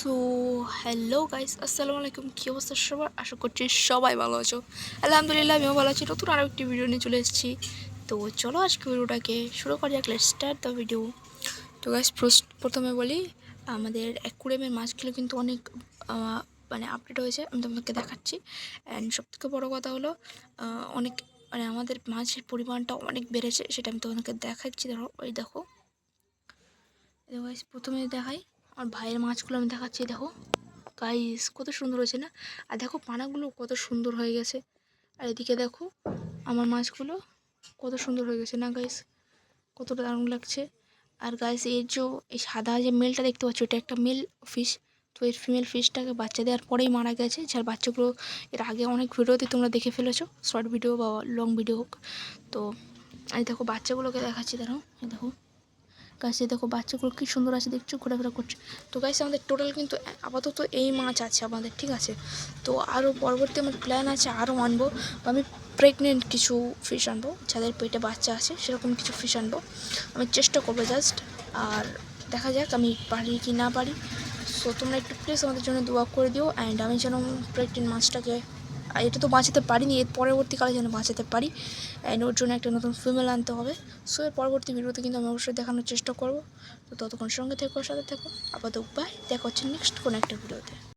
So hello guys আসসালামু আলাইকুম, কী অবস্থা সবার? আশা করছি সবাই ভালো আছো। আলহামদুলিল্লাহ, আমিও ভালো আছি। নতুন আরও একটি ভিডিও নিয়ে চলে এসেছি। তো চলো আজকে ভিডিওটাকে শুরু করা যাক লেট স্টার্ট দ্য ভিডিও তো গাইস প্রথমে বলি, আমাদের অ্যাকুরিয়ামের মাছগুলো কিন্তু অনেক মানে আপডেট হয়েছে, আমি তোমাদেরকে দেখাচ্ছি। অ্যান্ড সবথেকে বড়ো কথা হলো অনেক মানে আমাদের মাছের পরিমাণটা অনেক বেড়েছে, সেটা আমি তোমাদেরকে দেখাচ্ছি। ধরো ওই দেখো। প্রথমে দেখাই। আর ভাইয়ের মাছগুলো আমি দেখাচ্ছি, দেখো। গাইস কত সুন্দর হয়েছে না? আর দেখো পানাগুলো কত সুন্দর হয়ে গেছে। আর এদিকে দেখো, আমার মাছগুলো কত সুন্দর হয়ে গেছে না গাইস কতটা দারুণ লাগছে। আর গাইস এর যে, এই সাদা যে মেলটা দেখতে পাচ্ছ, এটা একটা মেল ফিশ তো এর ফিমেল ফিশটাকে বাচ্চা দেওয়ার পরেই মারা গেছে। যার বাচ্চাগুলো এর আগে অনেক ভিডিওতে তোমরা দেখে ফেলেছো শর্ট ভিডিও বা লং ভিডিও হোক। তো, এই দেখো, বাচ্চাগুলোকে দেখাচ্ছি, দেখো দেখো। গাছে দেখো বাচ্চাগুলো কি সুন্দর আছে, দেখছ, ঘোরাফেরা করছে। তো গাছ আমাদের টোটাল কিন্তু আপাতত এই মাছ আছে আমাদের, ঠিক আছে? তো আরও পরবর্তী আমার প্ল্যান আছে আরও আনব। বা আমি প্রেগনেন্ট কিছু ফিশ আনব, যাদের পেটে বাচ্চা আছে, সেরকম কিছু ফিশ আনব। আমি চেষ্টা করব জাস্ট আর দেখা যাক আমি পারি কি না পারি। সো তোমরা একটু প্লিজ আমাদের জন্য দোয়া করে দিও অ্যান্ড আমি যেন প্রেগনেন্ট মাছটাকে এটা তো বাঁচাতে পারিনি, এর পরবর্তীকালে যেন বাঁচাতে পারি। অ্যান্ড ওর জন্য একটা নতুন ফিমেল আনতে হবে। সো এর পরবর্তী ভিডিওতে কিন্তু আমি অবশ্যই দেখানোর চেষ্টা করব। তো ততক্ষণ সঙ্গে থেকো, সাথে থেকো। আপাতত উপায় দেখা হচ্ছে নেক্সট কোনো একটা ভিডিওতে।